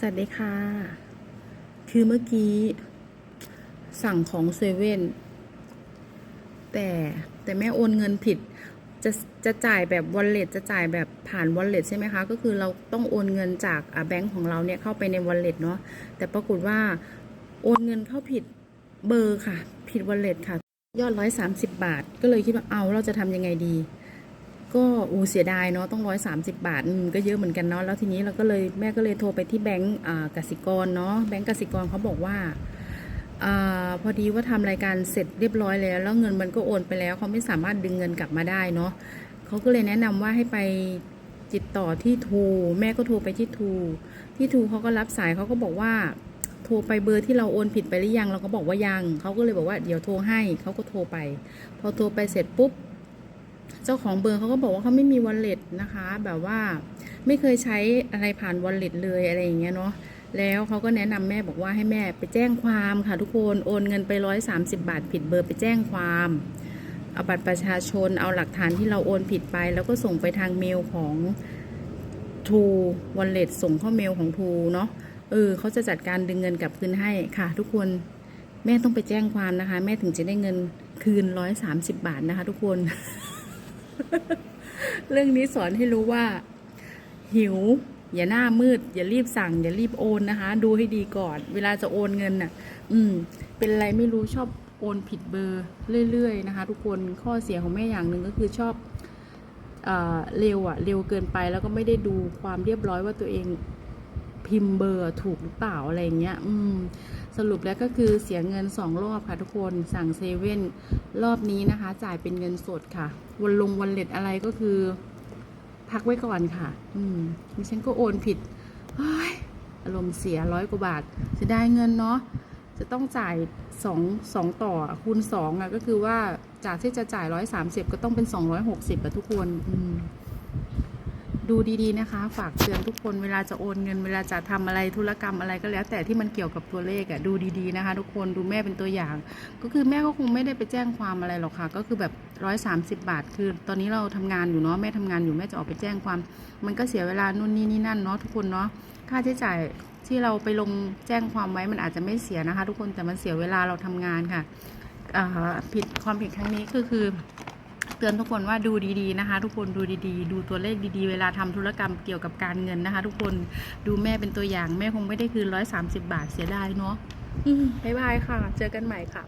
สวัสดีค่ะ คือเมื่อกี้ สั่งของเซเว่นแต่แต่แม่โอนเงินผิด จะจะจ่ายแบบวอลเล็ตจะจ่ายแบบผ่านวอลเล็ตใช่ไหมคะ ก็คือเราต้องโอนเงินจากอ่าแบงก์ของเราเนี่ยเข้าไปในวอลเล็ตเนาะแต่ปรากฏว่าโอนเงินเข้าผิดเบอร์ค่ะ ผิดวอลเล็ตค่ะ ยอดร้อยสามสิบบาท ก็เลยคิดว่าเอาเราจะทำยังไงดี ก็อูเสียดายเนาะต้องร้อยสามสิบาทก็เยอะเหมือนกันเนาะแล้วทีนี้เราก็เลยแม่ก็เลยโทรไปที่แบงก์อ่ากสิกรเนาะแบงก์กสิกรเขาบอกว่าอาพอดีว่าทำรายการเสร็จเรียบร้อยแล้ว แล้วเงินมันก็โอนไปแล้วเขาไม่สามารถดึงเงินกลับมาได้เนาะเขาก็เลยแนะนำว่าให้ไปติดต่อที่ทูแม่ก็โทรไปที่ทูที่ทูเขาก็รับสายเขาก็บอกว่าโทรไปเบอร์ที่เราโอนผิดไปหรือยังเราก็บอกว่ายังเขาก็เลยบอกว่าเดี๋ยวโทรให้เขาก็โทรไป พอโทรไปเสร็จปุ๊บ เจ้าของเบอร์เขาก็บอกว่าเขาไม่มีวอลเล็ตนะคะ แบบว่าไม่เคยใช้อะไรผ่านวอลเล็ตเลยอะไรอย่างเงี้ยเนาะแล้วเขาก็แนะนำแม่บอกว่าให้แม่ไปแจ้งความค่ะทุกคนโอนเงินไปร้อยสามสิบาทผิดเบอร์ไปแจ้งความเอาบัตรประชาชนเอาหลักฐานที่เราโอนผิดไป แล้วก็ส่งไปทางเมลของทูวอลเล็ตส่งเข้าเมลของทูเนาะเออเขาจะจัดการดึงเงินกลับคืนให้ค่ะ ทุกคนแม่ต้องไปแจ้งความนะคะ แม่ถึงจะได้เงินคืนร้อยสามสิบบาทนะคะ ทุกคน เรื่องนี้สอนให้รู้ว่า หิว อย่าหน้ามืด อย่ารีบสั่ง อย่ารีบโอนนะคะ ดูให้ดีก่อน เวลาจะโอนเงินน่ะ อืม เป็นอะไรไม่รู้ชอบโอนผิดเบอร์เรื่อยๆนะคะ ทุกคนข้อเสียของแม่อย่างหนึ่งก็คือชอบเอเร็วอะเร็วเกินไปแล้วก็ไม่ได้ดูความเรียบร้อยว่าตัวเองพิมพ์เบอร์ถูกหรือเปล่าอะไรเงี้ย อืม สรุปแล้วก็คือเสียเงินสองรอบค่ะทุกคนสั่งเซเว่นรอบนี้นะคะ จ่ายเป็นเงินสดค่ะ วันลงวันเล็ตอะไรก็คือ พักไว้ก่อนค่ะ อืมดิฉันก็โอนผิดอารมณ์เสียร้อยกว่าบาทจะได้เงินเนาะจะต้องจ่ายสองสองต่อคูณสองอะก็คือว่าจากที่จะจ่ายร้อยสามสิบก็ต้องเป็นสองร้อยหกสิบอะทุกคนอืม ดูดีๆนะคะ ฝากเตือนทุกคนเวลาจะโอนเงิน เวลาจะทำอะไรธุรกรรมอะไรก็แล้ว แต่ที่มันเกี่ยวกับตัวเลขอะ่ะดูดีๆนะคะ ทุกคนดูแม่เป็นตัวอย่าง ก็คือแม่ก็คงไม่ได้ไปแจ้งความอะไรหรอกค่ะ ก็คือแบบร้อยสามสิบาท คือ ตอนนี้เราทำงานอยู่เนาะแม่ทำงานอยู่แม่จะออกไปแจ้งความ มันก็เสียเวลานู่นนี่นี่นั่นเนาะทุกคนเนาะค่าใช้จ่ายที่เราไปลงแจ้งความไว้มันอาจจะไม่เสียนะคะ ทุกคนแต่มันเสียเวลาเราทำงานค่ะอ่าผิดความผิดครั้งนี้ก็คือ เตือนทุกคนว่าดูดีๆนะคะ ทุกคนดูดีๆ ดูตัวเลขดีๆ เวลาทำธุรกรรมเกี่ยวกับการเงินนะคะ ทุกคนดูแม่เป็นตัวอย่างแม่คงไม่ได้คืนร้อยสามสิบบาทเสียดายเนาะบ๊ายบายค่ะ เจอกันใหม่ค่ะ